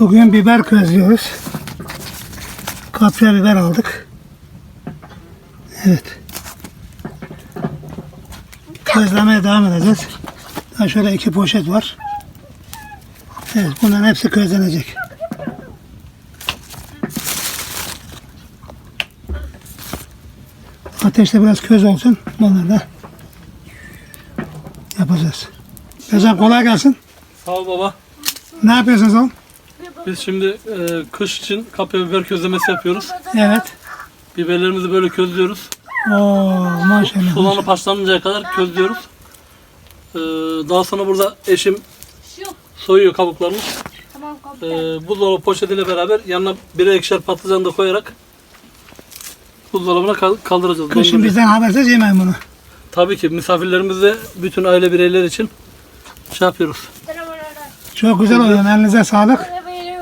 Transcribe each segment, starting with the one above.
Bugün biber közlüyoruz. Kapya biber aldık. Evet. Közlemeye devam edeceğiz. Daha şöyle iki poşet var. Evet bunların hepsi közlenecek. Ateşte biraz köz olsun. Onları da yapacağız. Hocam kolay gelsin. Sağ ol baba. Ne yapıyorsunuz oğlum? Biz şimdi e, kış için kapya biber közlemesi yapıyoruz. Evet. Biberlerimizi böyle közlüyoruz. Oo maşallah. Sulanıp haşlanıncaya kadar közlüyoruz. E, daha sonra burada eşim soyuyor kabuklarını. Tamam E, buzdolabı poşetiyle beraber yanına birer ikişer patlıcan da koyarak buzdolabına kal- kaldıracağız. Kışın donduracağız. bizden habersiz yemeyin bunu. Tabii ki misafirlerimiz de bütün aile bireyleri için şey yapıyoruz. Çok güzel oluyor. Elinize sağlık.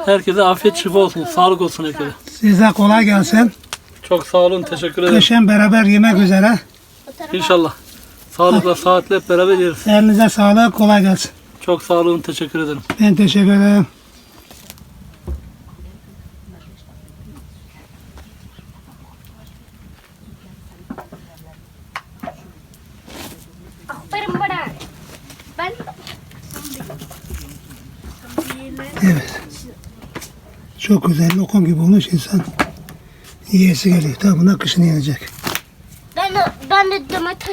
Herkese afiyet şifa olsun, sağlık olsun herkese. Size kolay gelsin. Çok sağ olun, teşekkür ederim. Kışın beraber yemek üzere. İnşallah. Sağlıkla, saatle hep beraber yeriz. Elinize sağlık. Kolay gelsin. Çok sağ olun, teşekkür ederim. Ben teşekkür ederim. Aferin bana. Ben Evet. Çok güzel. Lokum gibi olmuş insan. Yiyesi geliyor. Tabi bunlar kışın yenecek. ben ben de domates